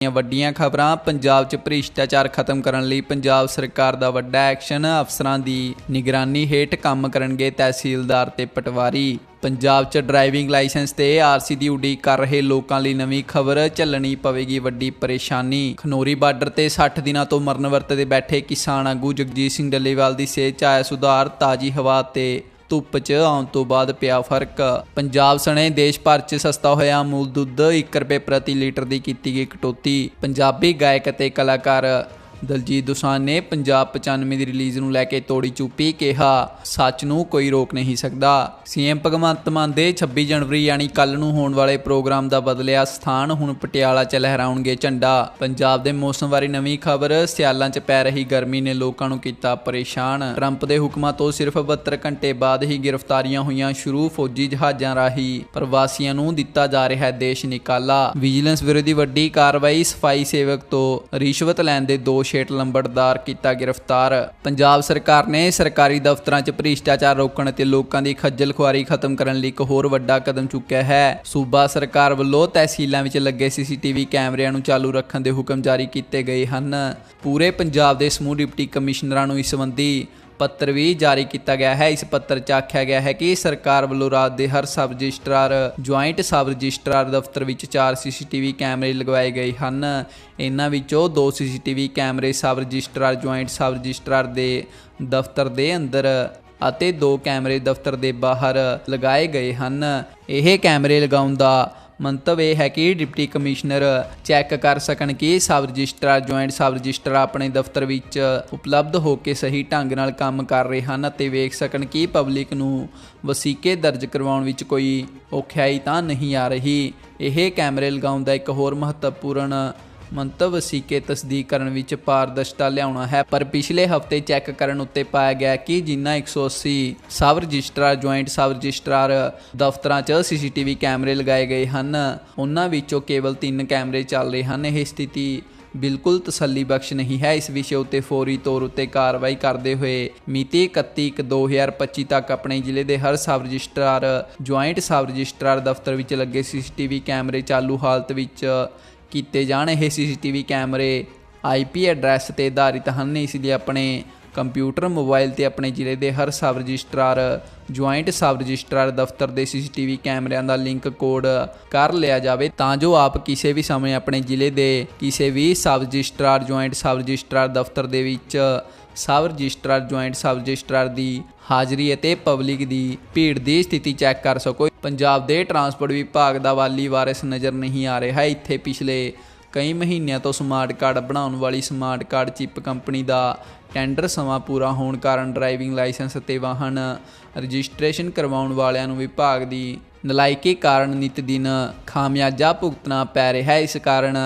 ਦੀਆਂ ਵੱਡੀਆਂ ਖਬਰਾਂ, ਪੰਜਾਬ 'ਚ ਭ੍ਰਿਸ਼ਟਾਚਾਰ ਖਤਮ ਕਰਨ ਲਈ ਪੰਜਾਬ ਸਰਕਾਰ ਦਾ ਵੱਡਾ ਐਕਸ਼ਨ, ਅਫਸਰਾਂ ਦੀ ਨਿਗਰਾਨੀ ਹੇਠ ਕੰਮ ਕਰਨਗੇ ਤਹਿਸੀਲਦਾਰ ਤੇ ਪਟਵਾਰੀ। ਪੰਜਾਬ 'ਚ ਡਰਾਈਵਿੰਗ ਲਾਇਸੈਂਸ ਤੇ ਆਰਸੀ ਦੀ ਉਡੀਕ ਕਰ ਰਹੇ ਲੋਕਾਂ ਲਈ ਨਵੀਂ ਖਬਰ ਚੱਲਣੀ ਪਵੇਗੀ ਵੱਡੀ ਪਰੇਸ਼ਾਨੀ। ਖਨੋਰੀ ਬਾਰਡਰ ਤੇ 60 ਦਿਨਾਂ ਤੋਂ ਮਰਨ ਵਰਤ ਦੇ ਬੈਠੇ ਕਿਸਾਨ ਆਗੂ ਜਗਜੀਤ ਸਿੰਘ ਡੱਲੇਵਾਲ ਦੀ ਸਿਹਤ 'ਚ ਆਇਆ ਸੁਧਾਰ, ਤਾਜੀ ਹਵਾ ਤੇ ਧੁੱਪ 'ਚ ਆਉਣ ਤੋਂ ਬਾਅਦ ਪਿਆ ਫ਼ਰਕ। ਪੰਜਾਬ ਸਣੇ ਦੇਸ਼ ਭਰ 'ਚ ਸਸਤਾ ਹੋਇਆ ਅਮੂਲ ਦੁੱਧ 1 ਰੁਪਏ ਪ੍ਰਤੀ ਲੀਟਰ ਦੀ ਕੀਤੀ ਗਈ ਕਟੌਤੀ ਪੰਜਾਬੀ ਗਾਇਕ ਅਤੇ ਕਲਾਕਾਰ ਦਲਜੀਤ ਦੋਸਾਂਝ ਨੇ ਪੰਜਾਬ 95 ਦੀ ਰਿਲੀਜ਼ ਨੂੰ ਲੈ ਕੇ ਤੋੜੀ ਚੁੱਪੀ ਕਿਹਾ, ਸੱਚ ਨੂੰ ਕੋਈ ਰੋਕ ਨਹੀਂ ਸਕਦਾ। ਸੀਐਮ ਭਗਵੰਤ ਮਾਨ ਦੇ 26 ਜਨਵਰੀ ਯਾਨੀ ਕੱਲ ਨੂੰ ਹੋਣ ਵਾਲੇ ਪ੍ਰੋਗਰਾਮ ਦਾ ਬਦਲਿਆ ਸਥਾਨ ਹੁਣ ਪਟਿਆਲਾ 'ਚ ਲਹਿਰਾਉਣਗੇ ਝੰਡਾ। ਪੰਜਾਬ ਦੇ ਮੌਸਮ ਬਾਰੇ ਨਵੀਂ ਖਬਰ, ਸਿਆਲਾਂ 'ਚ ਪੈ ਰਹੀ ਗਰਮੀ ਨੇ ਲੋਕਾਂ ਨੂੰ ਕੀਤਾ ਪਰੇਸ਼ਾਨ। ਟਰੰਪ ਦੇ ਹੁਕਮਾਂ ਤੋਂ ਸਿਰਫ 72 ਘੰਟੇ ਬਾਅਦ ਹੀ ਗ੍ਰਿਫਤਾਰੀਆਂ ਹੋਈਆਂ ਸ਼ੁਰੂ, ਫੌਜੀ ਜਹਾਜ਼ਾਂ ਰਾਹੀਂ। ਪ੍ਰਵਾਸੀਆਂ ਨੂੰ ਦਿੱਤਾ ਜਾ ਰਿਹਾ ਦੇਸ਼ ਨਿਕਾਲਾ। ਵਿਜੀਲੈਂਸ ਵਿਰੋਧੀ ਵੱਡੀ ਕਾਰਵਾਈ ਸਫ਼ਾਈ ਸੇਵਕ ਤੋਂ ਰਿਸ਼ਵਤ ਲੈਣ ਦੇ ਦੋਸ਼ 6 ਲੰਬੜਦਾਰ ਕੀਤਾ ਗ੍ਰਿਫਤਾਰ। ਪੰਜਾਬ ਸਰਕਾਰ ਨੇ ਸਰਕਾਰੀ ਦਫ਼ਤਰਾਂ 'ਚ ਭ੍ਰਿਸ਼ਟਾਚਾਰ ਰੋਕਣ ਅਤੇ ਲੋਕਾਂ ਦੀ ਖੱਜਲ ਖੁਆਰੀ ਖਤਮ ਕਰਨ ਲਈ ਇੱਕ ਹੋਰ ਵੱਡਾ ਕਦਮ ਚੁੱਕਿਆ ਹੈ। ਸੂਬਾ ਸਰਕਾਰ ਵੱਲੋਂ ਤਹਿਸੀਲਾਂ ਵਿੱਚ ਲੱਗੇ ਸੀਸੀਟੀਵੀ ਕੈਮਰਿਆਂ ਨੂੰ ਚਾਲੂ ਰੱਖਣ ਦੇ ਹੁਕਮ ਜਾਰੀ ਕੀਤੇ ਗਏ ਹਨ। ਪੂਰੇ ਪੰਜਾਬ ਦੇ ਸਮੂਹ ਡਿਪਟੀ ਕਮਿਸ਼ਨਰਾਂ ਨੂੰ ਇਸ ਸੰਬੰਧੀ ਪੱਤਰ ਵੀ ਜਾਰੀ ਕੀਤਾ ਗਿਆ ਹੈ। ਇਸ ਪੱਤਰ 'ਚ ਆਖਿਆ ਗਿਆ ਹੈ ਕਿ ਸਰਕਾਰ ਵੱਲੋਂ ਰਾਜ ਦੇ ਹਰ sub registrar, joint sub registrar ਦਫ਼ਤਰ ਵਿੱਚ 4 ਸੀਸੀਟੀਵੀ ਕੈਮਰੇ ਲਗਵਾਏ ਗਏ ਹਨ। ਇਹਨਾਂ ਵਿੱਚੋਂ ਦੋ ਸੀਸੀਟੀਵੀ ਕੈਮਰੇ sub registrar, joint sub registrar ਦੇ ਦਫ਼ਤਰ ਦੇ ਅੰਦਰ ਅਤੇ ਦੋ ਕੈਮਰੇ ਦਫ਼ਤਰ ਦੇ ਬਾਹਰ ਲਗਾਏ ਗਏ ਹਨ। ਇਹ ਕੈਮਰੇ ਲਗਾਉਣ ਦਾ ਮੰਤਵ ਇਹ ਹੈ ਕਿ ਡਿਪਟੀ ਕਮਿਸ਼ਨਰ ਚੈੱਕ ਕਰ ਸਕਣ ਕਿ sub registrar joint sub register ਆਪਣੇ ਦਫ਼ਤਰ ਵਿੱਚ ਉਪਲਬਧ ਹੋ ਕੇ ਸਹੀ ਢੰਗ ਨਾਲ ਕੰਮ ਕਰ ਰਹੇ ਹਨ ਅਤੇ ਵੇਖ ਸਕਣ ਕਿ ਪਬਲਿਕ ਨੂੰ ਵਸੀਕੇ ਦਰਜ ਕਰਵਾਉਣ ਵਿੱਚ ਕੋਈ ਔਖਿਆਈ ਤਾਂ ਨਹੀਂ ਆ ਰਹੀ। ਇਹ ਕੈਮਰੇ ਲਗਾਉਣ ਦਾ ਇੱਕ ਹੋਰ ਮਹੱਤਵਪੂਰਨ ਮੰਤਵ ਵਸੀਕੇ ਤਸਦੀਕ ਕਰਨ ਵਿੱਚ ਪਾਰਦਰਸ਼ਤਾ ਲਿਆਉਣਾ ਹੈ। ਪਰ ਪਿਛਲੇ ਹਫ਼ਤੇ ਚੈੱਕ ਕਰਨ ਉੱਤੇ ਪਾਇਆ ਗਿਆ ਕਿ ਜਿਨ੍ਹਾਂ 180 sub registrar, joint sub registrar ਦਫ਼ਤਰਾਂ 'ਚ ਸੀਸੀਟੀਵੀ ਕੈਮਰੇ ਲਗਾਏ ਗਏ ਹਨ, ਉਹਨਾਂ ਵਿੱਚੋਂ ਕੇਵਲ 3 ਕੈਮਰੇ ਚੱਲ ਰਹੇ ਹਨ। ਇਹ ਸਥਿਤੀ ਬਿਲਕੁਲ ਤਸੱਲੀ ਬਖਸ਼ ਨਹੀਂ ਹੈ। ਇਸ ਵਿਸ਼ੇ ਉੱਤੇ ਫੌਰੀ ਤੌਰ ਉੱਤੇ ਕਾਰਵਾਈ ਕਰਦੇ ਹੋਏ ਮਿਤੀ 31/1/2025 ਤੱਕ ਆਪਣੇ ਜ਼ਿਲ੍ਹੇ ਦੇ ਹਰ sub registrar, joint sub registrar ਦਫ਼ਤਰ ਵਿੱਚ ਲੱਗੇ ਸੀਸੀਟੀਵੀ ਕੈਮਰੇ ਚਾਲੂ ਹਾਲਤ ਵਿੱਚ ਕੀਤੇ ਜਾਣ। ਇਹ ਸੀਸੀਟੀਵੀ ਕੈਮਰੇ ਆਈਪੀ ਐਡਰੈਸ ਤੇ ਆਧਾਰਿਤ ਹਨ। ਇਸ ਲਈ ਆਪਣੇ ਕੰਪਿਊਟਰ, ਮੋਬਾਈਲ ਤੇ ਆਪਣੇ ਜ਼ਿਲ੍ਹੇ ਦੇ ਹਰ sub registrar, joint sub registrar ਦਫ਼ਤਰ ਦੇ ਸੀਸੀਟੀਵੀ ਕੈਮਰਿਆਂ ਦਾ ਲਿੰਕ ਕੋਡ ਕਰ ਲਿਆ ਜਾਵੇ, ਤਾਂ ਜੋ ਆਪ ਕਿਸੇ ਵੀ ਸਮੇਂ ਆਪਣੇ ਜ਼ਿਲ੍ਹੇ ਦੇ ਕਿਸੇ ਵੀ sub registrar, joint sub registrar ਦਫ਼ਤਰ ਦੇ ਵਿੱਚ sub registrar, joint sub registrar ਦੀ ਹਾਜ਼ਰੀ ਅਤੇ ਪਬਲਿਕ ਦੀ ਭੀੜ ਦੀ ਸਥਿਤੀ ਚੈੱਕ ਕਰ ਸਕੋ। ਪੰਜਾਬ ਦੇ ਟਰਾਂਸਪੋਰਟ ਵਿਭਾਗ ਦਾ ਵਾਲੀ ਵਾਰਿਸ ਨਜ਼ਰ ਨਹੀਂ ਆ ਰਿਹਾ। ਇੱਥੇ ਪਿਛਲੇ ਕਈ ਮਹੀਨਿਆਂ ਤੋਂ ਸਮਾਰਟ ਕਾਰਡ ਬਣਾਉਣ ਵਾਲੀ ਸਮਾਰਟ ਕਾਰਡ ਚਿਪ ਕੰਪਨੀ ਦਾ ਟੈਂਡਰ ਸਮਾਂ ਪੂਰਾ ਹੋਣ ਕਾਰਨ ਡਰਾਈਵਿੰਗ ਲਾਇਸੈਂਸ ਅਤੇ ਵਾਹਨ ਰਜਿਸਟ੍ਰੇਸ਼ਨ ਕਰਵਾਉਣ ਵਾਲਿਆਂ ਨੂੰ ਵਿਭਾਗ ਦੀ ਨਲਾਇਕੀ ਕਾਰਨ ਨਿਤ ਦਿਨ ਖਾਮਿਆਜਾ ਭੁਗਤਣਾ ਪੈ ਰਿਹਾ ਹੈ। ਇਸ ਕਾਰਨ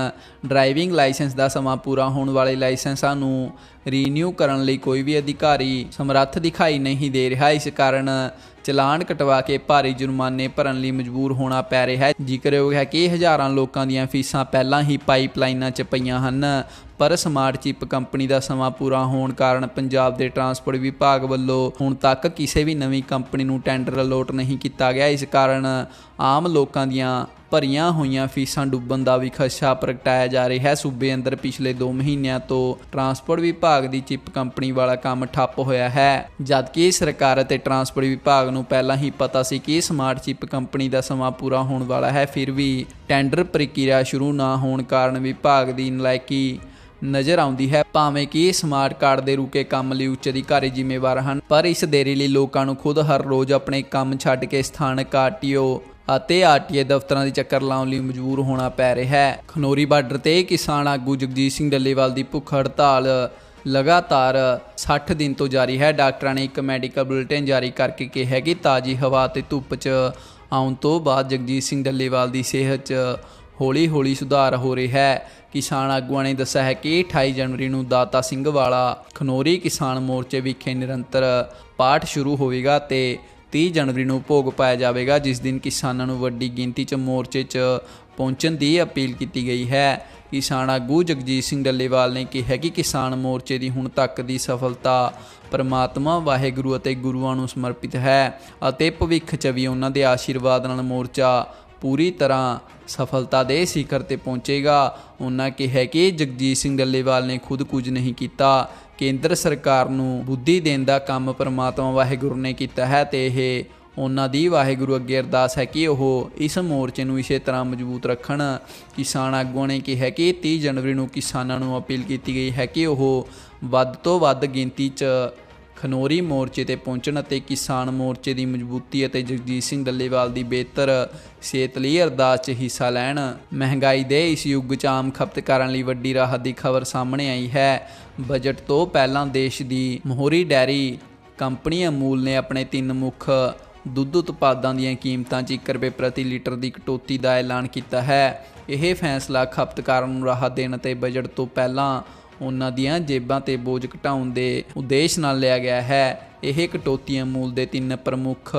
ਡਰਾਈਵਿੰਗ ਲਾਇਸੈਂਸ ਦਾ ਸਮਾਂ ਪੂਰਾ ਹੋਣ ਵਾਲੇ ਲਾਇਸੈਂਸਾਂ ਨੂੰ ਰੀਨਿਊ ਕਰਨ ਲਈ ਕੋਈ ਵੀ ਅਧਿਕਾਰੀ ਸਮਰੱਥ ਦਿਖਾਈ ਨਹੀਂ ਦੇ ਰਿਹਾ। ਇਸ ਕਾਰਨ ਚਲਾਨ ਕਟਵਾ ਕੇ ਭਾਰੀ ਜੁਰਮਾਨੇ ਭਰਨ ਲਈ ਮਜਬੂਰ ਹੋਣਾ ਪੈ ਰਿਹਾ ਹੈ। ਜ਼ਿਕਰਯੋਗ ਹੈ ਕਿ ਹਜ਼ਾਰਾਂ ਲੋਕਾਂ ਦੀਆਂ ਫੀਸਾਂ ਪਹਿਲਾਂ ਹੀ ਪਾਈਪਲਾਈਨਾਂ 'ਚ ਪਈਆਂ ਹਨ, ਪਰ ਸਮਾਰਟ ਚਿਪ ਕੰਪਨੀ ਦਾ ਸਮਾਂ ਪੂਰਾ ਹੋਣ ਕਾਰਨ ਪੰਜਾਬ ਦੇ ਟਰਾਂਸਪੋਰਟ ਵਿਭਾਗ ਵੱਲੋਂ ਹੁਣ ਤੱਕ ਕਿਸੇ ਵੀ ਨਵੀਂ ਕੰਪਨੀ ਨੂੰ ਟੈਂਡਰ ਅਲੋਟ ਨਹੀਂ ਕੀਤਾ ਗਿਆ। ਇਸ ਕਾਰਨ ਆਮ ਲੋਕਾਂ ਦੀਆਂ ਭਰੀਆਂ ਹੋਈਆਂ ਫੀਸਾਂ ਡੁੱਬਣ ਦਾ ਵੀ ਖਦਸ਼ਾ ਪ੍ਰਗਟਾਇਆ ਜਾ ਰਿਹਾ ਹੈ। ਸੂਬੇ ਅੰਦਰ ਪਿਛਲੇ 2 ਮਹੀਨਿਆਂ ਤੋਂ ਟਰਾਂਸਪੋਰਟ ਵਿਭਾਗ ਦੀ ਚਿਪ ਕੰਪਨੀ ਵਾਲਾ ਕੰਮ ਠੱਪ ਹੋਇਆ ਹੈ। ਜਦਕਿ ਸਰਕਾਰ ਅਤੇ ਟਰਾਂਸਪੋਰਟ ਵਿਭਾਗ ਨੂੰ ਪਹਿਲਾਂ ਹੀ ਪਤਾ ਸੀ ਕਿ ਸਮਾਰਟ ਚਿਪ ਕੰਪਨੀ ਦਾ ਸਮਾਂ ਪੂਰਾ ਹੋਣ ਵਾਲਾ ਹੈ, ਫਿਰ ਵੀ ਟੈਂਡਰ ਪ੍ਰਕਿਰਿਆ ਸ਼ੁਰੂ ਨਾ ਹੋਣ ਕਾਰਨ ਵਿਭਾਗ ਦੀ ਨਲਾਇਕੀ ਨਜ਼ਰ ਆਉਂਦੀ ਹੈ। ਭਾਵੇਂ ਕਿ ਸਮਾਰਟ ਕਾਰਡ ਦੇ ਰੂਕੇ ਕੰਮ ਲਈ ਉੱਚ ਅਧਿਕਾਰੀ ਜ਼ਿੰਮੇਵਾਰ ਹਨ, ਪਰ ਇਸ ਦੇਰੀ ਲਈ ਲੋਕਾਂ ਨੂੰ ਖੁਦ ਹਰ ਰੋਜ਼ ਆਪਣੇ ਕੰਮ ਛੱਡ ਕੇ ਸਥਾਨਕ ਆਰਟੀਓ ਅਤੇ ਆਰਟੀਏ ਦਫ਼ਤਰਾਂ ਦੀ ਚੱਕਰ ਲਾਉਣ ਲਈ ਮਜਬੂਰ ਹੋਣਾ ਪੈ ਰਿਹਾ ਹੈ। ਖਨੋਰੀ ਬਾਰਡਰ ਤੇ ਕਿਸਾਨ ਆਗੂ ਜਗਜੀਤ ਸਿੰਘ ਡੱਲੇਵਾਲ ਦੀ ਭੁੱਖ ਹੜਤਾਲ ਲਗਾਤਾਰ 60 ਦਿਨ ਤੋਂ ਜਾਰੀ ਹੈ। ਡਾਕਟਰਾਂ ਨੇ ਇੱਕ ਮੈਡੀਕਲ ਬੁਲੇਟਿਨ ਜਾਰੀ ਕਰਕੇ ਕਿਹਾ ਕਿ ਤਾਜ਼ੀ ਹਵਾ ਤੇ ਧੁੱਪ 'ਚ ਆਉਣ ਤੋਂ ਬਾਅਦ ਜਗਜੀਤ ਸਿੰਘ ਡੱਲੇਵਾਲ ਦੀ ਸਿਹਤ 'ਚ ਹੌਲੀ-ਹੌਲੀ ਸੁਧਾਰ ਹੋ ਰਿਹਾ ਹੈ। ਕਿਸਾਨ ਆਗੂਆਂ ਨੇ ਦੱਸਿਆ ਹੈ ਕਿ 28 ਜਨਵਰੀ ਨੂੰ ਦਾਤਾ ਸਿੰਘ ਵਾਲਾ ਖਨੋਰੀ ਕਿਸਾਨ ਮੋਰਚੇ ਵਿਖੇ ਨਿਰੰਤਰ ਪਾਠ ਸ਼ੁਰੂ ਹੋਵੇਗਾ ਤੇ 30 ਜਨਵਰੀ ਨੂੰ ਭੋਗ ਪਾਇਆ ਜਾਵੇਗਾ, ਜਿਸ ਦਿਨ ਕਿਸਾਨਾਂ ਨੂੰ ਵੱਡੀ ਗਿਣਤੀ 'ਚ ਮੋਰਚੇ 'ਚ ਪਹੁੰਚਣ ਦੀ ਅਪੀਲ ਕੀਤੀ ਗਈ ਹੈ। ਕਿਸਾਨ ਆਗੂ ਜਗਜੀਤ ਸਿੰਘ ਡੱਲੇਵਾਲ ਨੇ ਕਿਹਾ ਕਿ ਕਿਸਾਨ ਮੋਰਚੇ ਦੀ ਹੁਣ ਤੱਕ ਦੀ ਸਫਲਤਾ ਪਰਮਾਤਮਾ, ਵਾਹਿਗੁਰੂ ਅਤੇ ਗੁਰੂਆਂ ਨੂੰ ਸਮਰਪਿਤ ਹੈ ਅਤੇ ਭਵਿੱਖ 'ਚ ਵੀ ਉਹਨਾਂ ਦੇ ਆਸ਼ੀਰਵਾਦ ਨਾਲ ਮੋਰਚਾ ਪੂਰੀ ਤਰ੍ਹਾਂ ਸਫਲਤਾ ਦੇ ਸਿਖਰ ਤੇ ਪਹੁੰਚੇਗਾ। ਉਹਨਾਂ ਕਿਹਾ ਕਿ ਜਗਜੀਤ ਸਿੰਘ ਡੱਲੇਵਾਲ ਨੇ ਖੁਦ ਕੁਝ ਨਹੀਂ ਕੀਤਾ। ਕੇਂਦਰ ਸਰਕਾਰ ਨੂੰ ਬੁੱਧੀ ਦੇਣ ਦਾ ਕੰਮ ਪਰਮਾਤਮਾ ਵਾਹਿਗੁਰੂ ਨੇ ਕੀਤਾ ਹੈ ਤੇ ਇਹ ਉਹਨਾਂ ਦੀ ਵਾਹਿਗੁਰੂ ਅੱਗੇ ਅਰਦਾਸ ਹੈ ਕਿ ਉਹ ਇਸ ਮੋਰਚੇ ਨੂੰ ਇਸੇ ਤਰ੍ਹਾਂ ਮਜ਼ਬੂਤ ਰੱਖਣ। ਕਿਸਾਨ ਆਗੂਆਂ ਨੇ ਕਿਹਾ ਕਿ 30 ਜਨਵਰੀ ਨੂੰ ਕਿਸਾਨਾਂ ਨੂੰ ਅਪੀਲ ਕੀਤੀ ਗਈ ਹੈ ਕਿ ਉਹ ਵੱਧ ਤੋਂ ਵੱਧ ਗਿਣਤੀ 'ਚ ਖਨੋਰੀ ਮੋਰਚੇ ਤੇ ਪਹੁੰਚਣ ਅਤੇ ਕਿਸਾਨ ਮੋਰਚੇ ਦੀ ਮਜ਼ਬੂਤੀ ਅਤੇ ਜਗਜੀਤ ਸਿੰਘ ਡੱਲੇਵਾਲ ਦੀ ਬਿਹਤਰ ਸਿਹਤ ਲਈ ਅਰਦਾਸ 'ਚ ਹਿੱਸਾ ਲੈਣ। ਮਹਿੰਗਾਈ ਦੇ ਇਸ ਯੁੱਗ 'ਚ ਆਮ ਖਪਤਕਾਰਾਂ ਲਈ ਵੱਡੀ ਰਾਹਤ ਦੀ ਖਬਰ ਸਾਹਮਣੇ ਆਈ ਹੈ। ਬਜਟ ਤੋਂ ਪਹਿਲਾਂ ਦੇਸ਼ ਦੀ ਮੋਹਰੀ ਡੈਰੀ ਕੰਪਨੀ ਅਮੂਲ ਨੇ ਆਪਣੇ ਤਿੰਨ ਮੁੱਖ ਦੁੱਧ ਉਤਪਾਦਾਂ ਦੀਆਂ ਕੀਮਤਾਂ 'ਚ 1 ਰੁਪਏ ਪ੍ਰਤੀ ਲੀਟਰ ਦੀ ਕਟੌਤੀ ਦਾ ਐਲਾਨ ਕੀਤਾ ਹੈ। ਇਹ ਫੈਸਲਾ ਖਪਤਕਾਰਾਂ ਨੂੰ ਰਾਹਤ ਦੇਣ ਅਤੇ ਬਜਟ ਤੋਂ ਪਹਿਲਾਂ ਉਹਨਾਂ ਦੀਆਂ ਜੇਬਾਂ ਤੇ ਬੋਝ ਘਟਾਉਣ ਦੇ ਉਦੇਸ਼ ਨਾਲ ਲਿਆ ਗਿਆ ਹੈ। ਇਹ ਕਟੌਤੀ ਅਮੂਲ ਦੇ ਤਿੰਨ ਪ੍ਰਮੁੱਖ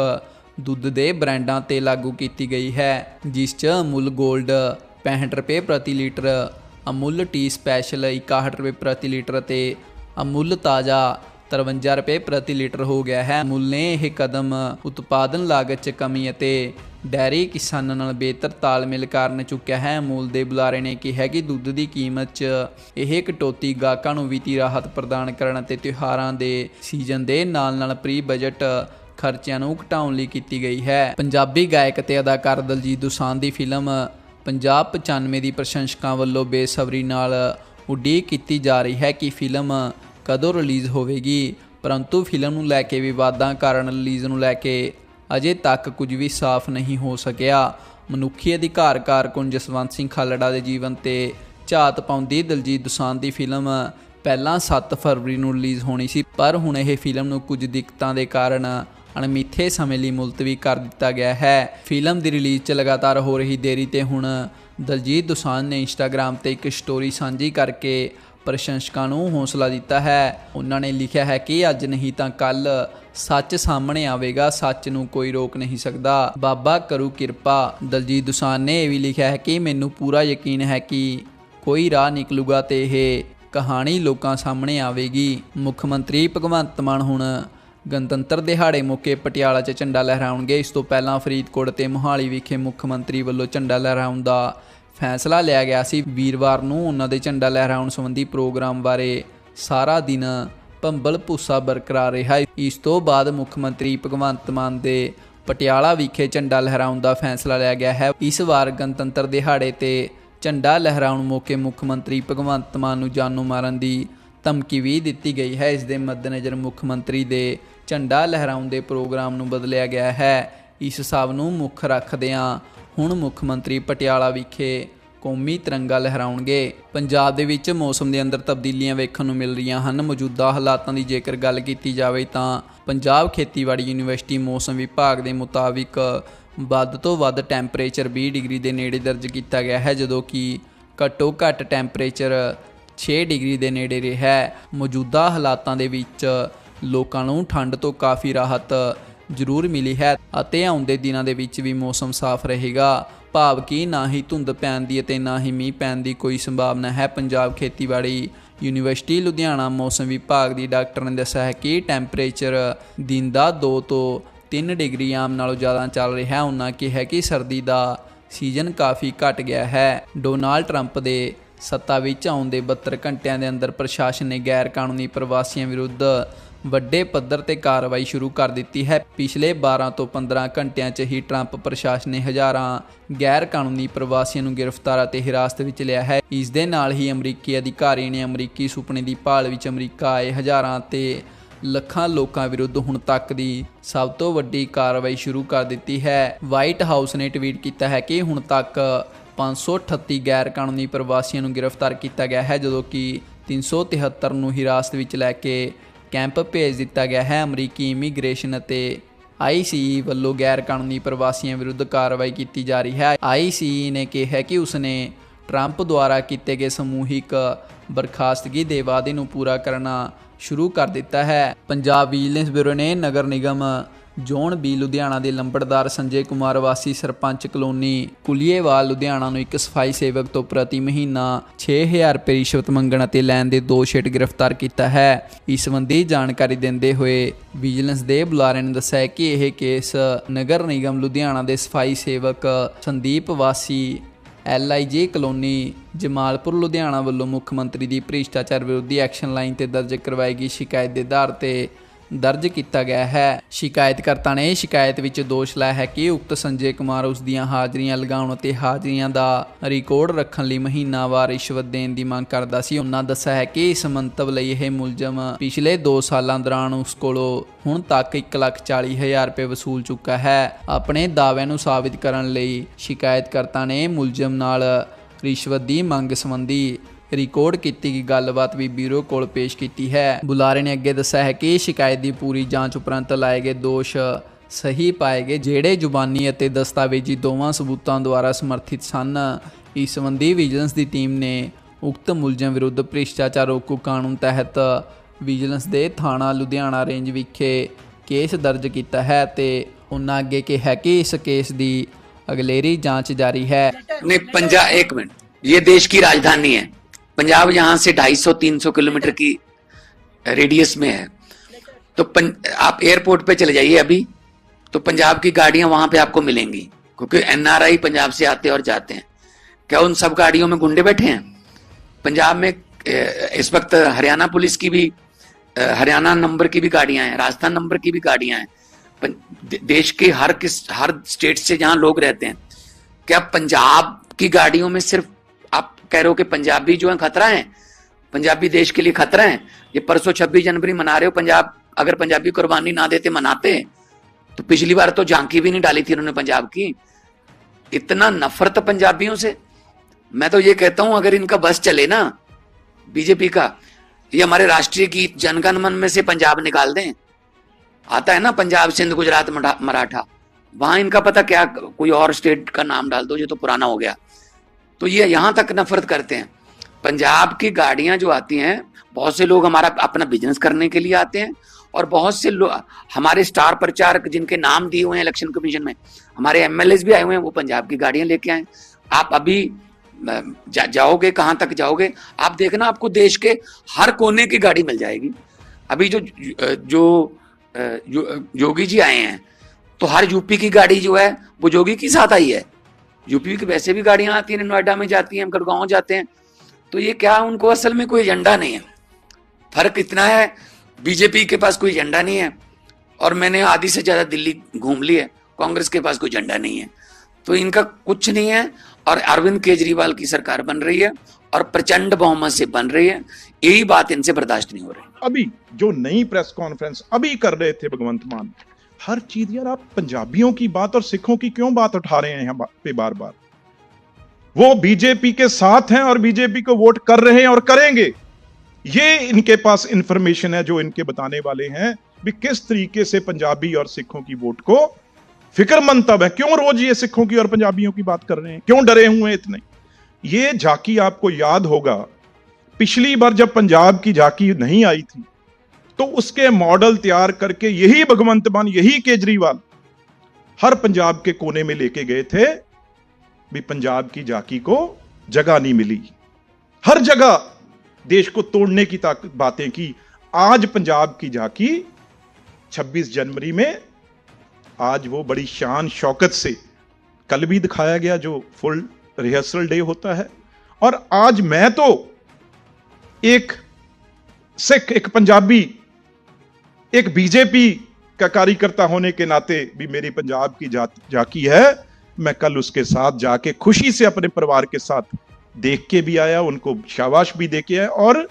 ਦੁੱਧ ਦੇ ਬ੍ਰਾਂਡਾਂ ਤੇ ਲਾਗੂ ਕੀਤੀ ਗਈ ਹੈ, ਜਿਸ 'ਚ ਅਮੂਲ 골ਡ 65 ਰੁਪਏ ਪ੍ਰਤੀ ਲੀਟਰ ਅਮੁੱਲ ਟੀ ਸਪੈਸ਼ਲ 61 ਰੁਪਏ ਪ੍ਰਤੀ ਲੀਟਰ ਅਤੇ ਅਮੁੱਲ ਤਾਜ਼ਾ 53 ਰੁਪਏ ਪ੍ਰਤੀ ਲੀਟਰ ਹੋ ਗਿਆ ਹੈ। ਅਮੁੱਲ ਨੇ ਇਹ ਕਦਮ ਉਤਪਾਦਨ ਲਾਗਤ 'ਚ ਕਮੀ ਅਤੇ ਡੈਰੀ ਕਿਸਾਨਾਂ ਨਾਲ ਬਿਹਤਰ ਤਾਲਮੇਲ ਕਾਰਨ ਚੁੱਕਿਆ ਹੈ। ਅਮੂਲ ਦੇ ਬੁਲਾਰੇ ਨੇ ਕਿਹਾ ਕਿ ਦੁੱਧ ਦੀ ਕੀਮਤ 'ਚ ਇਹ ਕਟੌਤੀ ਗਾਹਕਾਂ ਨੂੰ ਵਿੱਤੀ ਰਾਹਤ ਪ੍ਰਦਾਨ ਕਰਨ ਅਤੇ ਤਿਉਹਾਰਾਂ ਦੇ ਸੀਜ਼ਨ ਦੇ ਨਾਲ-ਨਾਲ ਪ੍ਰੀ ਬਜਟ ਖਰਚਿਆਂ ਨੂੰ ਘਟਾਉਣ ਲਈ ਕੀਤੀ ਗਈ ਹੈ। ਪੰਜਾਬੀ ਗਾਇਕ ਅਤੇ ਅਦਾਕਾਰ ਦਲਜੀਤ ਦੋਸਾਂਝ ਦੀ ਫਿਲਮ ਪੰਜਾਬ 95 ਦੀ ਪ੍ਰਸ਼ੰਸਕਾਂ ਵੱਲੋਂ ਬੇਸਬਰੀ ਨਾਲ ਉਡੀਕ ਕੀਤੀ ਜਾ ਰਹੀ ਹੈ ਕਿ ਫਿਲਮ ਕਦੋਂ ਰਿਲੀਜ਼ ਹੋਵੇਗੀ, ਪਰੰਤੂ ਫਿਲਮ ਨੂੰ ਲੈ ਕੇ ਵਿਵਾਦਾਂ ਕਾਰਨ ਰਿਲੀਜ਼ ਨੂੰ ਲੈ ਕੇ ਅਜੇ ਤੱਕ ਕੁਝ ਵੀ ਸਾਫ਼ ਨਹੀਂ ਹੋ ਸਕਿਆ। ਮਨੁੱਖੀ ਅਧਿਕਾਰ ਕਾਰਕੁਨ ਜਸਵੰਤ ਸਿੰਘ ਖਾਲੜਾ ਦੇ ਜੀਵਨ ਤੇ ਝਾਤ ਪਾਉਂਦੀ ਦਲਜੀਤ ਦੋਸਾਂਝ ਦੀ ਫਿਲਮ ਪਹਿਲਾਂ 7 ਫਰਵਰੀ ਨੂੰ ਰਿਲੀਜ਼ ਹੋਣੀ ਸੀ, ਪਰ ਹੁਣ ਇਹ ਫਿਲਮ ਨੂੰ ਕੁਝ ਦਿੱਕਤਾਂ ਦੇ ਕਾਰਨ ਅਣਮਿੱਥੇ ਸਮੇਂ ਲਈ ਮੁਲਤਵੀ ਕਰ ਦਿੱਤਾ ਗਿਆ ਹੈ। ਫਿਲਮ ਦੀ ਰਿਲੀਜ਼ 'ਚ ਲਗਾਤਾਰ ਹੋ ਰਹੀ ਦੇਰੀ ਤੇ ਹੁਣ ਦਲਜੀਤ ਦੋਸਾਂਝ ਨੇ ਇੰਸਟਾਗ੍ਰam ਤੇ ਇੱਕ ਸਟੋਰੀ ਸਾਂਝੀ ਕਰਕੇ ਪ੍ਰਸ਼ੰਸਕਾਂ ਨੂੰ ਹੌਸਲਾ ਦਿੱਤਾ ਹੈ। ਉਹਨਾਂ ਨੇ ਲਿਖਿਆ ਹੈ ਕਿ ਅੱਜ ਨਹੀਂ ਤਾਂ ਕੱਲ ਸੱਚ ਸਾਹਮਣੇ ਆਵੇਗਾ, ਸੱਚ ਨੂੰ ਕੋਈ ਰੋਕ ਨਹੀਂ ਸਕਦਾ। ਬਾਬਾ ਕਰੂ ਕਿਰਪਾ, ਦਲਜੀਤ ਦੋਸਾਂਝ ਨੇ ਇਹ ਵੀ ਲਿਖਿਆ ਹੈ ਕਿ ਮੈਨੂੰ ਪੂਰਾ ਯਕੀਨ ਹੈ ਕਿ ਕੋਈ ਰਾਹ ਨਿਕਲੂਗਾ ਤੇ ਇਹ ਕਹਾਣੀ ਲੋਕਾਂ ਸਾਹਮਣੇ ਆਵੇਗੀ। ਮੁੱਖ ਮੰਤਰੀ ਭਗਵੰਤ ਮਾਨ ਹੁਣ ਗਣਤੰਤਰ ਦਿਹਾੜੇ ਮੌਕੇ ਪਟਿਆਲਾ 'ਚ ਝੰਡਾ ਲਹਿਰਾਉਣਗੇ। ਇਸ ਤੋਂ ਪਹਿਲਾਂ ਫਰੀਦਕੋਟ ਤੇ ਮੋਹਾਲੀ ਵਿਖੇ ਮੁੱਖ ਮੰਤਰੀ ਵੱਲੋਂ ਝੰਡਾ ਲਹਿਰਾਉਣ ਦਾ ਫੈਸਲਾ ਲਿਆ ਗਿਆ ਸੀ। ਵੀਰਵਾਰ ਨੂੰ ਉਹਨਾਂ ਦੇ ਝੰਡਾ ਲਹਿਰਾਉਣ ਸੰਬੰਧੀ ਪ੍ਰੋਗਰਾਮ ਬਾਰੇ ਸਾਰਾ ਦਿਨ ਭੰਬਲ ਭੂਸਾ ਬਰਕਰਾਰ ਰਿਹਾ। ਇਸ ਤੋਂ ਬਾਅਦ ਮੁੱਖ ਮੰਤਰੀ ਭਗਵੰਤ ਮਾਨ ਦੇ ਪਟਿਆਲਾ ਵਿਖੇ ਝੰਡਾ ਲਹਿਰਾਉਣ ਦਾ ਫੈਸਲਾ ਲਿਆ ਗਿਆ ਹੈ। ਇਸ ਵਾਰ ਗਣਤੰਤਰ ਦਿਹਾੜੇ ਤੇ ਝੰਡਾ ਲਹਿਰਾਉਣ ਮੌਕੇ ਮੁੱਖ ਮੰਤਰੀ ਭਗਵੰਤ ਮਾਨ ਨੂੰ ਜਾਨੋਂ ਮਾਰਨ ਦੀ ਧਮਕੀ ਵੀ ਦਿੱਤੀ ਗਈ ਹੈ। ਇਸ ਦੇ ਮੱਦੇਨਜ਼ਰ ਮੁੱਖ ਮੰਤਰੀ ਦੇ ਝੰਡਾ ਲਹਿਰਾਉਣ ਦੇ ਪ੍ਰੋਗਰਾਮ ਨੂੰ ਬਦਲਿਆ ਗਿਆ ਹੈ। ਇਸ ਸਭ ਨੂੰ ਮੁੱਖ ਰੱਖਦਿਆਂ ਹੁਣ ਮੁੱਖ ਮੰਤਰੀ ਪਟਿਆਲਾ ਵਿਖੇ ਕੌਮੀ ਤਿਰੰਗਾ ਲਹਿਰਾਉਣਗੇ। ਪੰਜਾਬ ਦੇ ਵਿੱਚ ਮੌਸਮ ਦੇ ਅੰਦਰ ਤਬਦੀਲੀਆਂ ਵੇਖਣ ਨੂੰ ਮਿਲ ਰਹੀਆਂ ਹਨ। ਮੌਜੂਦਾ ਹਾਲਾਤਾਂ ਦੀ ਜੇਕਰ ਗੱਲ ਕੀਤੀ ਜਾਵੇ ਤਾਂ ਪੰਜਾਬ ਖੇਤੀਬਾੜੀ ਯੂਨੀਵਰਸਿਟੀ ਮੌਸਮ ਵਿਭਾਗ ਦੇ ਮੁਤਾਬਿਕ ਵੱਧ ਤੋਂ ਵੱਧ ਟੈਂਪਰੇਚਰ 20 ਡਿਗਰੀ ਦੇ ਨੇੜੇ ਦਰਜ ਕੀਤਾ ਗਿਆ ਹੈ, ਜਦੋਂ ਕਿ ਘੱਟੋ ਘੱਟ ਟੈਂਪਰੇਚਰ 6 ਡਿਗਰੀ ਦੇ ਨੇੜੇ ਰਿਹਾ ਹੈ। ਮੌਜੂਦਾ ਹਾਲਾਤਾਂ ਦੇ ਵਿੱਚ ਲੋਕਾਂ ਨੂੰ ਠੰਡ ਤੋਂ ਕਾਫੀ ਰਾਹਤ ਜ਼ਰੂਰ ਮਿਲੀ ਹੈ ਅਤੇ ਆਉਂਦੇ ਦਿਨਾਂ ਦੇ ਵਿੱਚ ਵੀ ਮੌਸਮ ਸਾਫ਼ ਰਹੇਗਾ। ਭਾਵ ਕਿ ਨਾ ਹੀ ਧੁੰਦ ਪੈਣ ਦੀ ਅਤੇ ਨਾ ਹੀ ਮੀਂਹ ਪੈਣ ਦੀ ਕੋਈ ਸੰਭਾਵਨਾ ਹੈ। ਪੰਜਾਬ ਖੇਤੀਬਾੜੀ ਯੂਨੀਵਰਸਿਟੀ ਲੁਧਿਆਣਾ ਮੌਸਮ ਵਿਭਾਗ ਦੀ ਡਾਕਟਰ ਨੇ ਦੱਸਿਆ ਹੈ ਕਿ ਟੈਂਪਰੇਚਰ ਦਿਨ ਦਾ 2 ਤੋਂ 3 ਡਿਗਰੀ ਆਮ ਨਾਲੋਂ ਜ਼ਿਆਦਾ ਚੱਲ ਰਿਹਾ। ਹੈ ਉਹਨਾਂ ਕਿਹਾ ਕਿ ਸਰਦੀ ਦਾ ਸੀਜ਼ਨ ਕਾਫੀ ਘਟ ਗਿਆ ਹੈ। ਡੋਨਾਲਡ ਟਰੰਪ ਦੇ ਸੱਤਾ ਵਿੱਚ ਆਉਣ ਦੇ 72 ਘੰਟਿਆਂ ਦੇ ਅੰਦਰ ਪ੍ਰਸ਼ਾਸਨ ਨੇ ਗੈਰ ਕਾਨੂੰਨੀ ਪ੍ਰਵਾਸੀਆਂ ਵਿਰੁੱਧ ਵੱਡੇ ਪੱਧਰ ਤੇ ਕਾਰਵਾਈ ਸ਼ੁਰੂ ਕਰ ਦਿੱਤੀ ਹੈ। ਪਿਛਲੇ 12 ਤੋਂ 15 ਘੰਟਿਆਂ 'ਚ ਹੀ ਟਰੰਪ ਪ੍ਰਸ਼ਾਸਨ ਨੇ ਹਜ਼ਾਰਾਂ ਗੈਰ ਕਾਨੂੰਨੀ ਪ੍ਰਵਾਸੀਆਂ ਨੂੰ ਗ੍ਰਿਫਤਾਰ ਅਤੇ ਹਿਰਾਸਤ ਵਿੱਚ ਲਿਆ ਹੈ। ਇਸ ਦੇ ਨਾਲ ਹੀ ਅਮਰੀਕੀ ਅਧਿਕਾਰੀ ਨੇ ਅਮਰੀਕੀ ਸੁਪਨੇ ਦੀ ਭਾਲ ਵਿੱਚ ਅਮਰੀਕਾ ਆਏ ਹਜ਼ਾਰਾਂ ਤੇ ਲੱਖਾਂ ਲੋਕਾਂ ਵਿਰੁੱਧ ਹੁਣ ਤੱਕ ਦੀ ਸਭ ਤੋਂ ਵੱਡੀ ਕਾਰਵਾਈ ਸ਼ੁਰੂ ਕਰ ਦਿੱਤੀ ਹੈ। ਵਾਈਟ ਹਾਊਸ ਨੇ ਟਵੀਟ ਕੀਤਾ ਹੈ ਕਿ ਹੁਣ ਤੱਕ 538 ਗੈਰ ਕਾਨੂੰਨੀ ਪ੍ਰਵਾਸੀਆਂ ਨੂੰ ਗ੍ਰਿਫਤਾਰ ਕੀਤਾ ਗਿਆ ਹੈ, ਜਦੋਂ ਕਿ 373 ਨੂੰ ਹਿਰਾਸਤ ਵਿੱਚ ਲੈ ਕੇ ਕੈਂਪ ਭੇਜ ਦਿੱਤਾ ਗਿਆ ਹੈ। ਅਮਰੀਕੀ ਇਮੀਗ੍ਰੇਸ਼ਨ ਅਤੇ ਆਈਸੀਈ ਵੱਲੋਂ ਗੈਰ ਕਾਨੂੰਨੀ ਪ੍ਰਵਾਸੀਆਂ ਵਿਰੁੱਧ ਕਾਰਵਾਈ ਕੀਤੀ ਜਾ ਰਹੀ ਹੈ। ਆਈਸੀਈ ਨੇ ਕਿਹਾ ਕਿ ਉਸਨੇ ਟਰੰਪ ਦੁਆਰਾ ਕੀਤੇ ਗਏ ਸਮੂਹਿਕ ਬਰਖਾਸਤਗੀ ਦੇ ਵਾਅਦੇ ਨੂੰ ਪੂਰਾ ਕਰਨਾ ਸ਼ੁਰੂ ਕਰ ਦਿੱਤਾ ਹੈ। ਪੰਜਾਬ ਵਿਜੀਲੈਂਸ ਬਿਊਰੋ ਨੇ ਨਗਰ ਨਿਗਮ ਜੋਨ ਬੀ, ਲੁਧਿਆਣਾ ਦੇ ਲੰਬੜਦਾਰ ਸੰਜੇ ਕੁਮਾਰ ਵਾਸੀ, ਸਰਪੰਚ ਕਲੋਨੀ ਕੁਲੀਏਵਾਲ, ਲੁਧਿਆਣਾ ਨੂੰ ਇੱਕ ਸਫ਼ਾਈ ਸੇਵਕ ਤੋਂ ਪ੍ਰਤੀ ਮਹੀਨਾ 6000 ਰੁਪਏ ਰਿਸ਼ਵਤ ਮੰਗਣ ਅਤੇ ਲੈਣ ਦੇ ਦੋਸ਼ ਹੇਠ ਗ੍ਰਿਫਤਾਰ ਕੀਤਾ ਹੈ। ਇਸ ਸੰਬੰਧੀ ਜਾਣਕਾਰੀ ਦਿੰਦੇ ਹੋਏ ਵਿਜੀਲੈਂਸ ਦੇ ਬੁਲਾਰੇ ਨੇ ਦੱਸਿਆ ਕਿ ਇਹ ਕੇਸ ਨਗਰ ਨਿਗਮ ਲੁਧਿਆਣਾ ਦੇ ਸਫ਼ਾਈ ਸੇਵਕ ਸੰਦੀਪ ਵਾਸੀ, ਐਲਆਈਜੀ ਕਲੋਨੀ, ਜਮਾਲਪੁਰ, ਲੁਧਿਆਣਾ ਵੱਲੋਂ ਮੁੱਖ ਮੰਤਰੀ ਦੀ ਭ੍ਰਿਸ਼ਟਾਚਾਰ ਵਿਰੋਧੀ ਐਕਸ਼ਨ ਲਾਈਨ ਤੇ ਦਰਜ ਕਰਵਾਈ ਗਈ ਸ਼ਿਕਾਇਤ ਦੇ ਆਧਾਰ ਤੇ ਦਰਜ ਕੀਤਾ ਗਿਆ ਹੈ। ਸ਼ਿਕਾਇਤਕਰਤਾ ਨੇ ਸ਼ਿਕਾਇਤ ਵਿੱਚ ਦੋਸ਼ ਲਾਇਆ ਹੈ ਕਿ ਉਕਤ ਸੰਜੇ ਕੁਮਾਰ ਉਸ ਦੀਆਂ ਹਾਜ਼ਰੀਆਂ ਲਗਾਉਣ ਅਤੇ ਹਾਜ਼ਰੀਆਂ ਦਾ ਰਿਕਾਰਡ ਰੱਖਣ ਲਈ ਮਹੀਨਾਵਾਰ ਰਿਸ਼ਵਤ ਦੇਣ ਦੀ ਮੰਗ ਕਰਦਾ ਸੀ। ਉਹਨਾਂ ਦੱਸਿਆ ਹੈ ਕਿ ਇਸ ਮੰਤਵ ਲਈ ਇਹ ਮੁਲਜ਼ਮ ਪਿਛਲੇ 2 ਸਾਲਾਂ ਦੌਰਾਨ ਉਸ ਕੋਲੋਂ ਹੁਣ ਤੱਕ 140000 ਰੁਪਏ ਵਸੂਲ ਚੁੱਕਾ ਹੈ। ਆਪਣੇ ਦਾਅਵਿਆਂ ਨੂੰ ਸਾਬਿਤ ਕਰਨ ਲਈ ਸ਼ਿਕਾਇਤਕਰਤਾ ਨੇ ਮੁਲਜ਼ਮ ਨਾਲ ਰਿਸ਼ਵਤ ਦੀ ਮੰਗ ਸੰਬੰਧੀ ਰਿਕਾਰਡ ਕੀਤੀ ਗਈ ਗੱਲਬਾਤ ਵੀ ਬਿਊਰੋ ਕੋਲ ਪੇਸ਼ ਕੀਤੀ ਹੈ। ਬੁਲਾਰੇ ਨੇ ਅੱਗੇ ਦੱਸਿਆ ਹੈ ਕਿ ਸ਼ਿਕਾਇਤ ਦੀ ਪੂਰੀ ਜਾਂਚ ਉਪਰੰਤ ਲਾਏ ਗਏ ਦੋਸ਼ ਸਹੀ ਪਾਏ ਗਏ, ਜਿਹੜੇ ਜ਼ੁਬਾਨੀ ਅਤੇ ਦਸਤਾਵੇਜ਼ੀ ਦੋਵਾਂ ਸਬੂਤਾਂ ਦੁਆਰਾ ਸਮਰਥਿਤ ਸਨ। ਇਸ ਸੰਬੰਧੀ ਵਿਜੀਲੈਂਸ ਦੀ ਟੀਮ ਨੇ ਉਕਤ ਮੁਲਜ਼ਮ ਵਿਰੁੱਧ ਭ੍ਰਿਸ਼ਟਾਚਾਰ ਰੋਕੂ ਕਾਨੂੰਨ ਤਹਿਤ ਵਿਜੀਲੈਂਸ ਦੇ ਥਾਣਾ ਲੁਧਿਆਣਾ ਰੇਂਜ ਵਿਖੇ ਕੇਸ ਦਰਜ ਕੀਤਾ ਹੈ ਤੇ ਉਹਨਾਂ ਅੱਗੇ ਕਿਹਾ ਕਿ ਇਸ ਕੇਸ ਦੀ ਅਗਲੇਰੀ ਜਾਂਚ ਜਾਰੀ ਹੈ। ਨੇ ਪੰਜਾ 1 ਮਿੰਟ। ਇਹ ਦੇਸ਼ ਦੀ ਰਾਜਧਾਨੀ ਹੈ। पंजाब यहाँ से 250-300 किलोमीटर की रेडियस में है। तो पं, आप एयरपोर्ट पे चले जाइए अभी तो पंजाब की गाड़ियाँ वहाँ पे आपको मिलेंगी क्योंकि एनआरआई पंजाब से आते और जाते हैं। क्या उन सब गाड़ियों में गुंडे बैठे हैं? पंजाब में इस वक्त हरियाणा पुलिस की भी हरियाणा नंबर की भी गाड़ियाँ हैं राजस्थान नंबर की भी गाड़ियाँ हैं। देश के हर किस हर स्टेट से जहाँ लोग रहते हैं क्या पंजाब की गाड़ियों में सिर्फ़ कह रहे हो कि पंजाबी जो है खतरा है? पंजाबी देश के लिए खतरा है? ये परसों छब्बीस जनवरी मना रहे हो, पंजाब अगर पंजाबी कुर्बानी ना देते, मनाते तो पिछली बार तो झांकी भी नहीं डाली थी उन्होंने पंजाब की। इतना नफरत पंजाबियों से। मैं तो ये कहता हूँ, अगर इनका बस चले ना, बीजेपी का, ये हमारे राष्ट्रीय गीत जनगण मन में से पंजाब निकाल दें। आता है ना पंजाब सिंध गुजरात मराठा, वहाँ इनका पता क्या, कोई और स्टेट का नाम डाल दो, ये तो पुराना हो गया। तो ये यहाँ तक नफरत करते हैं। पंजाब की गाड़ियाँ जो आती हैं बहुत से लोग हमारा अपना बिज़नेस करने के लिए आते हैं और बहुत से लोग हमारे स्टार प्रचारक जिनके नाम दिए हुए हैं इलेक्शन कमीशन में हमारे एमएलए भी आए हुए हैं वो पंजाब की गाड़ियाँ लेके आए। आप अभी जा, जाओगे कहाँ तक जाओगे आप देखना आपको देश के हर कोने की गाड़ी मिल जाएगी। अभी जो जो यो- योगी जी आए हैं तो हर यूपी की गाड़ी जो है वो योगी के साथ आई है। यूपी की वैसे भी गाड़ियाँ आती हैं, नोएडा में जाती हैं, गुड़गांव जाते हैं। तो ये क्या, उनको असल में कोई एजेंडा नहीं है। फ़र्क इतना है, बीजेपी के पास कोई एजेंडा नहीं है और मैंने आधी से ज़्यादा दिल्ली घूम ली है, कांग्रेस के पास कोई एजेंडा नहीं है। तो इनका कुछ नहीं है और अरविंद केजरीवाल की सरकार बन रही है और प्रचंड बहुमत से बन रही है। यही बात इनसे बर्दाश्त नहीं हो रही। अभी जो नई प्रेस कॉन्फ्रेंस अभी कर रहे थे भगवंत मान हर चीज़ यार, आप पंजाबियों की बात और सिखों की क्यों बात उठा रहे हैं पे बार बार वो बीजेपी के साथ हैं और बीजेपी को वोट कर रहे हैं और करेंगे। ये इनके पास इंफॉर्मेशन है जो इनके बताने वाले हैं भी किस तरीके से पंजाबी और सिखों की वोट को फिक्रमंद है। क्यों रोज ये सिखों की और पंजाबियों की बात कर रहे हैं? क्यों डरे हुए हैं इतने? ये झांकी आपको याद होगा, पिछली बार जब पंजाब की झांकी नहीं आई थी तो उसके मॉडल तैयार करके यही भगवंत मान, यही केजरीवाल हर पंजाब के कोने में लेके गए थे, भी पंजाब की झांकी को जगह नहीं मिली। हर जगह देश को तोड़ने की बातें की। आज पंजाब की झांकी 26 जनवरी में, आज वो बड़ी शान शौकत से कल भी दिखाया गया जो फुल रिहर्सल डे होता है। और आज मैं तो एक सिख, एक पंजाबी एक बीजेपी का कार्यकर्ता होने के नाते भी मेरी पंजाब की जा, जाकी है। मैं कल उसके साथ जाके खुशी से अपने परिवार के साथ देख के भी आया उनको शाबाश भी दे के और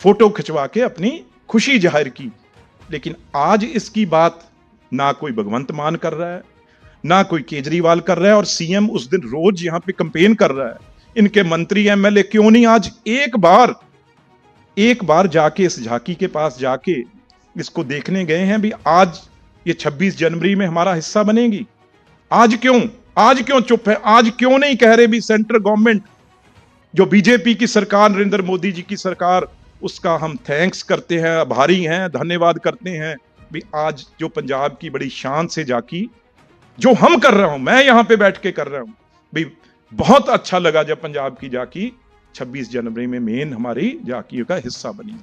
फ़ोटो खिंचवा के अपनी खुशी ज़ाहिर की। लेकिन आज इसकी बात ना कोई भगवंत मान कर रहा है ना कोई केजरीवाल कर रहा है और सीएम उस दिन रोज यहाँ पे कंपेन कर रहा है। इनके मंत्री एमएलए क्यों नहीं आज एक बार एक बार जाके इस झांकी के पास जाके इसको देखने गए हैं भी आज ये 26 जनवरी में हमारा हिस्सा बनेगी। आज क्यों? आज क्यों चुप है? आज क्यों नहीं कह रहे भी सेंट्रल गवर्नमेंट, जो बीजेपी की सरकार, नरेंद्र मोदी जी की सरकार, उसका हम थैंक्स करते हैं, आभारी हैं, धन्यवाद करते हैं भी आज जो पंजाब की बड़ी शान से जाकी, जो हम कर रहा हूँ, मैं यहाँ पे बैठ के कर रहा हूँ, भी बहुत अच्छा लगा जब पंजाब की जाकी 26 जनवरी में मेन हमारी जाकी का हिस्सा बनी।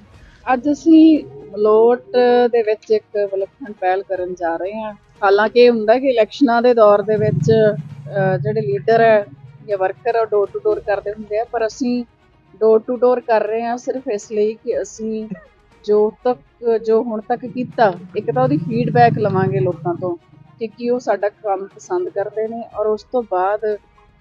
ਅੱਜ ਅਸੀਂ ਮਲੋਟ ਦੇ ਵਿੱਚ ਇੱਕ ਵਿਲੱਖਣ ਪਹਿਲ ਕਰਨ ਜਾ ਰਹੇ ਹਾਂ। ਹਾਲਾਂਕਿ ਇਹ ਹੁੰਦਾ ਕਿ ਇਲੈਕਸ਼ਨਾਂ ਦੇ ਦੌਰ ਦੇ ਵਿੱਚ ਜਿਹੜੇ ਲੀਡਰ ਹੈ, ਜਾਂ ਵਰਕਰ ਉਹ ਡੋਰ ਟੂ ਡੋਰ ਕਰਦੇ ਹੁੰਦੇ ਆ, ਪਰ ਅਸੀਂ ਡੋਰ ਟੂ ਡੋਰ ਕਰ ਰਹੇ ਹਾਂ ਸਿਰਫ ਇਸ ਲਈ ਕਿ ਅਸੀਂ ਜੋ ਤੱਕ, ਜੋ ਹੁਣ ਤੱਕ ਕੀਤਾ, ਇੱਕ ਤਾਂ ਉਹਦੀ ਫੀਡਬੈਕ ਲਵਾਂਗੇ ਲੋਕਾਂ ਤੋਂ ਕਿ ਕੀ ਉਹ ਸਾਡਾ ਕੰਮ ਪਸੰਦ ਕਰਦੇ ਨੇ। ਔਰ ਉਸ ਤੋਂ ਬਾਅਦ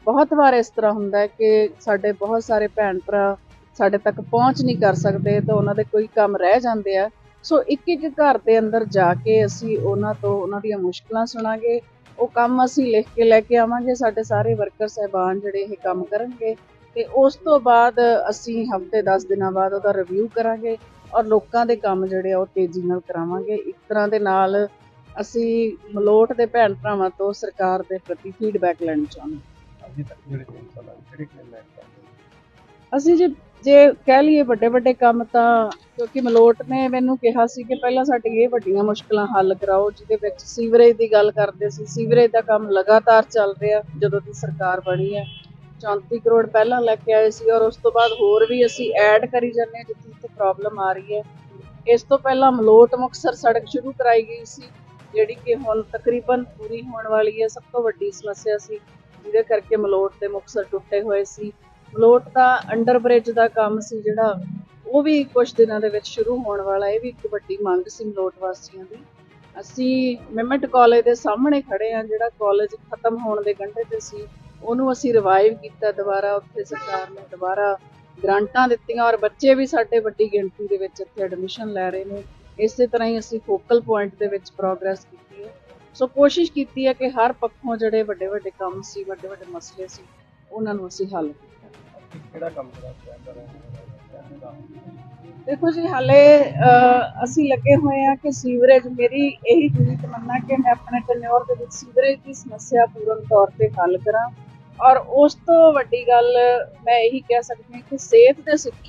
ਬਹੁਤ ਵਾਰ ਇਸ ਤਰ੍ਹਾਂ ਹੁੰਦਾ ਕਿ ਸਾਡੇ ਬਹੁਤ ਸਾਰੇ ਭੈਣ ਭਰਾ ਸਾਡੇ ਤੱਕ ਪਹੁੰਚ ਨਹੀਂ ਕਰ ਸਕਦੇ ਤਾਂ ਉਹਨਾਂ ਦੇ ਕੋਈ ਕੰਮ ਰਹਿ ਜਾਂਦੇ ਆ। ਸੋ ਇੱਕ ਇੱਕ ਘਰ ਦੇ ਅੰਦਰ ਜਾ ਕੇ ਅਸੀਂ ਉਹਨਾਂ ਤੋਂ ਉਹਨਾਂ ਦੀਆਂ ਮੁਸ਼ਕਲਾਂ ਸੁਣਾਂਗੇ। ਉਹ ਕੰਮ ਅਸੀਂ ਲਿਖ ਕੇ ਲੈ ਕੇ ਆਵਾਂਗੇ। ਸਾਡੇ ਸਾਰੇ ਵਰਕਰ ਸਹਿਬਾਨ ਜਿਹੜੇ ਇਹ ਕੰਮ ਕਰਨਗੇ ਤੇ ਉਸ ਤੋਂ ਬਾਅਦ ਅਸੀਂ ਹਫ਼ਤੇ 10 ਦਿਨਾਂ ਬਾਅਦ ਉਹਦਾ ਰਿਵਿਊ ਕਰਾਂਗੇ ਔਰ ਲੋਕਾਂ ਦੇ ਕੰਮ ਜਿਹੜੇ ਆ ਉਹ ਤੇਜ਼ੀ ਨਾਲ ਕਰਾਵਾਂਗੇ। ਇੱਕ ਤਰ੍ਹਾਂ ਦੇ ਨਾਲ ਅਸੀਂ ਮਲੋਟ ਦੇ ਭੈਣ ਭਰਾਵਾਂ ਤੋਂ ਸਰਕਾਰ ਦੇ ਪ੍ਰਤੀ ਫੀਡਬੈਕ ਲੈਣੀ ਚਾਹੁੰਦੇ ਅਸੀਂ ਜੇ ਜੇ ਕਹਿ ਲਈਏ ਵੱਡੇ ਵੱਡੇ ਕੰਮ ਤਾਂ ਕਿਉਂਕਿ ਮਲੋਟ ਨੇ ਮੈਨੂੰ ਕਿਹਾ ਸੀ ਕਿ ਪਹਿਲਾਂ ਸਾਡੀ ਇਹ ਵੱਡੀਆਂ ਮੁਸ਼ਕਲਾਂ ਹੱਲ ਕਰਾਓ, ਜਿਹਦੇ ਵਿੱਚ ਸੀਵਰੇਜ ਦੀ ਗੱਲ ਕਰਦੇ ਸੀ। ਸੀਵਰੇਜ ਦਾ ਕੰਮ ਲਗਾਤਾਰ ਚੱਲ ਰਿਹਾ, ਜਦੋਂ ਦੀ ਸਰਕਾਰ ਬਣੀ ਹੈ। 34 ਕਰੋੜ ਪਹਿਲਾਂ ਲੈ ਕੇ ਆਏ ਸੀ ਔਰ ਉਸ ਤੋਂ ਬਾਅਦ ਹੋਰ ਵੀ ਅਸੀਂ ਐਡ ਕਰੀ ਜਾਂਦੇ ਹਾਂ, ਜਿੱਥੇ ਜਿੱਥੇ ਪ੍ਰੋਬਲਮ ਆ ਰਹੀ ਹੈ। ਇਸ ਤੋਂ ਪਹਿਲਾਂ ਮਲੋਟ ਮੁਕਤਸਰ ਸੜਕ ਸ਼ੁਰੂ ਕਰਾਈ ਗਈ ਸੀ, ਜਿਹੜੀ ਕਿ ਹੁਣ ਤਕਰੀਬਨ ਪੂਰੀ ਹੋਣ ਵਾਲੀ ਹੈ। ਸਭ ਤੋਂ ਵੱਡੀ ਸਮੱਸਿਆ ਸੀ, ਜਿਹਦੇ ਕਰਕੇ ਮਲੋਟ ਤੇ ਮੁਕਤਸਰ ਟੁੱਟੇ ਹੋਏ ਸੀ। ਮਲੋਟ ਦਾ ਅੰਡਰ ਬ੍ਰਿਜ ਦਾ ਕੰਮ ਸੀ ਜਿਹੜਾ, ਉਹ ਵੀ ਕੁਝ ਦਿਨਾਂ ਦੇ ਵਿੱਚ ਸ਼ੁਰੂ ਹੋਣ ਵਾਲਾ, ਇਹ ਵੀ ਇੱਕ ਵੱਡੀ ਮੰਗ ਸੀ ਮਲੋਟ ਵਾਸੀਆਂ ਦੀ। ਅਸੀਂ ਮਿਮਟ ਕਾਲਜ ਦੇ ਸਾਹਮਣੇ ਖੜੇ ਆ ਜਿਹੜਾ ਕਾਲਜ ਖਤਮ ਹੋਣ ਦੇ ਕੰਢੇ ਤੇ ਸੀ, ਉਹਨੂੰ ਅਸੀਂ ਰਿਵਾਈਵ ਕੀਤਾ ਦੁਬਾਰਾ, ਉੱਥੇ ਸਰਕਾਰ ਨੇ ਦੁਬਾਰਾ ਗ੍ਰਾਂਟਾਂ ਦਿੱਤੀਆਂ ਔਰ ਬੱਚੇ ਵੀ ਸਾਡੇ ਵੱਡੀ ਗਿਣਤੀ ਦੇ ਵਿੱਚ ਇੱਥੇ ਐਡਮਿਸ਼ਨ ਲੈ ਰਹੇ ਨੇ। ਇਸੇ ਤਰ੍ਹਾਂ ਹੀ ਅਸੀਂ ਫੋਕਲ ਪੁਆਇੰਟ ਦੇ ਵਿੱਚ ਪ੍ਰੋਗਰੈਸ ਕੀਤੀ ਹੈ। ਸੋ ਕੋਸ਼ਿਸ਼ ਕੀਤੀ ਹੈ ਕਿ ਹਰ ਪੱਖੋਂ ਜਿਹੜੇ ਵੱਡੇ ਵੱਡੇ ਕੰਮ ਸੀ ਵੱਡੇ ਵੱਡੇ ਮਸਲੇ ਸੀ, ਉਹਨਾਂ ਨੂੰ ਅਸੀਂ ਹੱਲ ਕਿਹੜਾ ਕੰਮ ਕਰਾ ਚਾਹੁੰਦਾ ਰਹੇ ਦੇਖੋ ਜੀ ਹਾਲੇ ਅਹ, ਅਸੀਂ ਲੱਗੇ ਹੋਏ ਆ ਕਿ ਸੀਵਰੇਜ ਮੇਰੀ ਇਹੀ ਪੂਰੀ ਤਮੰਨਾ ਕਿ ਮੈਂ ਆਪਣੇ ਟੈਨਿਓਰ ਦੇ ਵਿੱਚ ਸੀਵਰੇਜ ਦੀ ਸਮੱਸਿਆ ਪੂਰਨ ਤੌਰ ਤੇ ਹੱਲ ਕਰਾਂ। ਔਰ ਉਸ ਤੋਂ ਵੱਡੀ ਗੱਲ ਮੈਂ ਇਹੀ ਕਹਿ ਸਕਦੀ ਹਾਂ ਕਿ ਸਿਹਤ ਤੇ ਸਿੱਖਿਆ